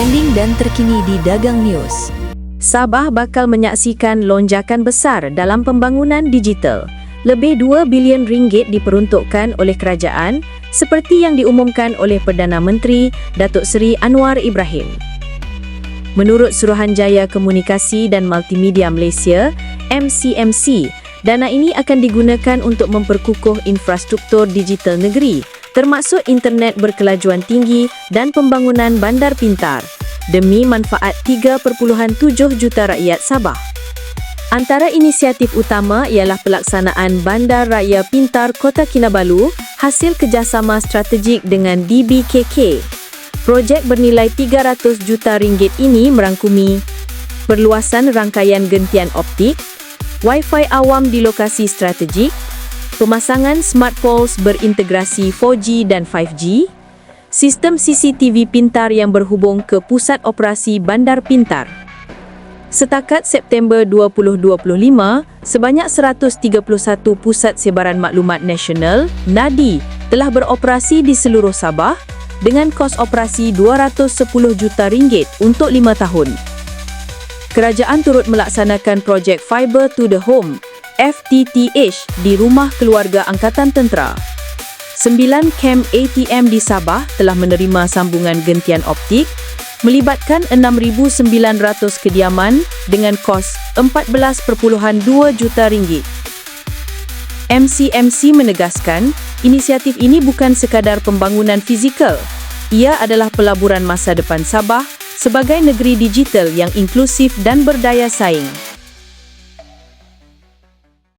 trending dan terkini di Dagang News. Sabah bakal menyaksikan lonjakan besar dalam pembangunan digital. Lebih 2 bilion ringgit diperuntukkan oleh kerajaan seperti yang diumumkan oleh Perdana Menteri Datuk Seri Anwar Ibrahim. Menurut Suruhanjaya Komunikasi dan Multimedia Malaysia, MCMC, dana ini akan digunakan untuk memperkukuh infrastruktur digital negeri termasuk internet berkelajuan tinggi dan pembangunan bandar pintar demi manfaat 3.7 juta rakyat Sabah. Antara inisiatif utama ialah pelaksanaan Bandar Raya Pintar Kota Kinabalu hasil kerjasama strategik dengan DBKK. Projek bernilai 300 juta ringgit ini merangkumi perluasan rangkaian gentian optik, Wi-Fi awam di lokasi strategik, pemasangan smart poles berintegrasi 4G dan 5G, sistem CCTV pintar yang berhubung ke pusat operasi bandar pintar. Setakat September 2025, sebanyak 131 pusat sebaran maklumat nasional (NADI) telah beroperasi di seluruh Sabah dengan kos operasi 210 juta ringgit untuk 5 tahun. Kerajaan turut melaksanakan projek Fiber to the Home FTTH di Rumah Keluarga Angkatan Tentera. Sembilan kem ATM di Sabah telah menerima sambungan gentian optik melibatkan 6,900 kediaman dengan kos 14.2 juta ringgit. MCMC menegaskan, inisiatif ini bukan sekadar pembangunan fizikal. Ia adalah pelaburan masa depan Sabah sebagai negeri digital yang inklusif dan berdaya saing.